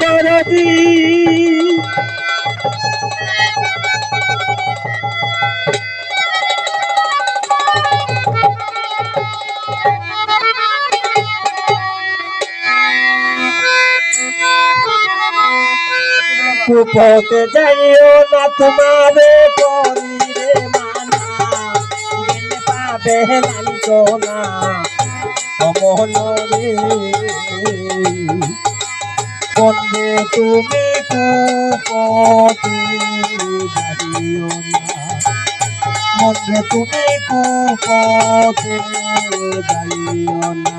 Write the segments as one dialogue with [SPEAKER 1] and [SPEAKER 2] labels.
[SPEAKER 1] দরদি কুপতে যাইও না তোমারে করিরে মানা। পাবে লাঞ্ছনা। অমনরে বন্ধে তুমি কুপতে যাইও না। মনে তুমি কুপতে যাইও না।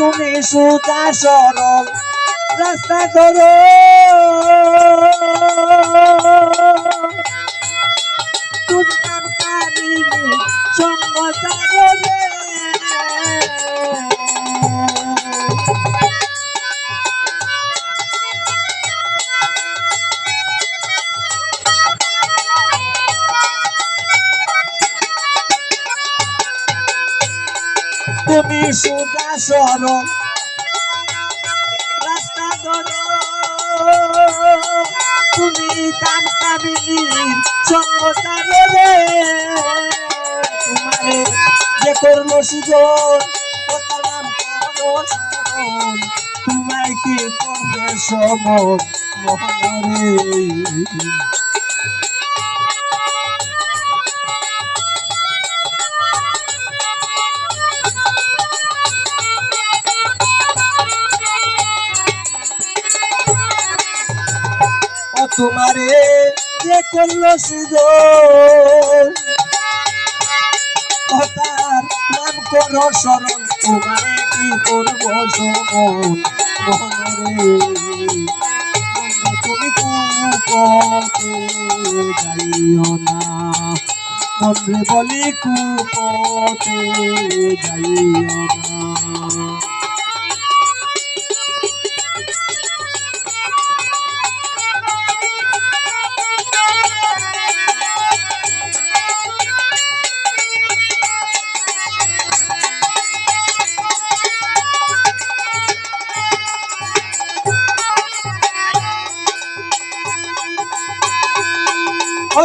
[SPEAKER 1] তুমি সুতা সরল রাস্তা ধরো। তুমি সঙ্গ তুমি সুতা সরল রাস্তা ধরো। তুমি কাম কামিনী সঙ্গ রে তোমারে যে করল সুজন ও নাম তোমায় কি করবে সমন? মহরে তোমারে যে করল ও তার নাম করো স্মরণ তোমারে কি করব সমন মহরে তুমি কুপতে যাইও না। বলি কুপতে যাইও না।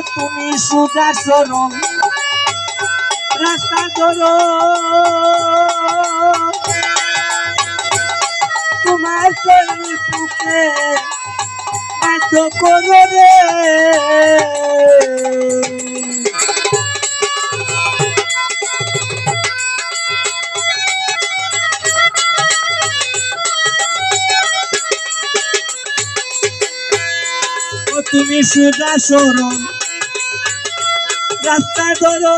[SPEAKER 1] তুমি সুজা সরল রাস্তা ধরো তোমার চলি পুকে এত করো রে। তুমি সুজা সরল রাস্তা ধরো।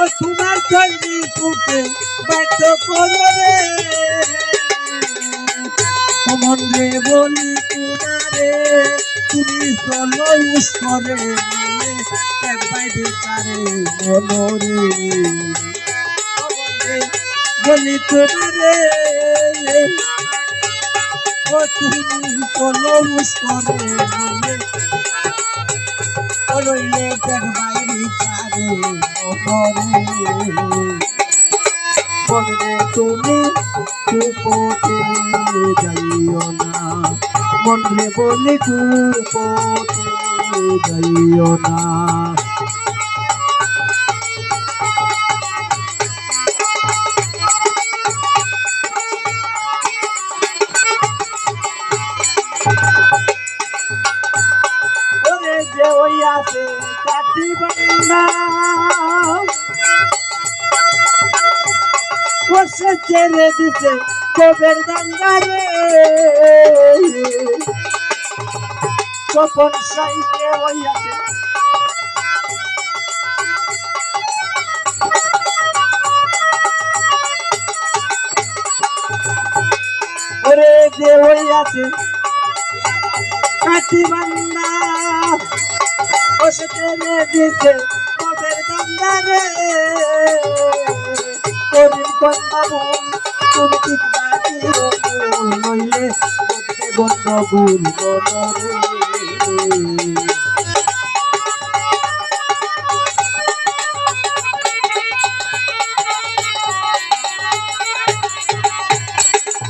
[SPEAKER 1] ও তোমার তৈরি বুকে ব্যর্থ করো রে। মন রে বলি তোমারে, তুমি চলো উস্করে বলি তোমারে। তুমি চলো উস্করে রইলে একবার বিচারে বলরে তুমি কুপতে যাইও না। মনে বলে কুপতে যাইও না। বসে ছেড়ে দিছে কবের গঙ্গারে কখন সাইকে ওই আছে ওরে যে হইয়াছে কাটি বান্দা বসে তেরে দিছে মোদের করিম কন্যা তুমি ঠিক রাখি নইলে বলতে গন্ডগোল গণরে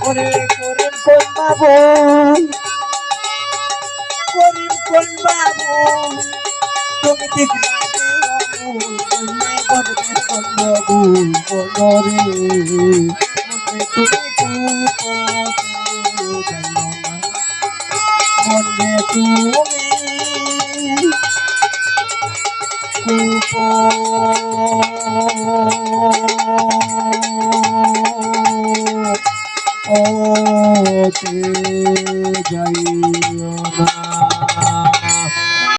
[SPEAKER 1] ওরে করিম কোন বাবু করিম বাবু তুমি ঠিক মনে তুমি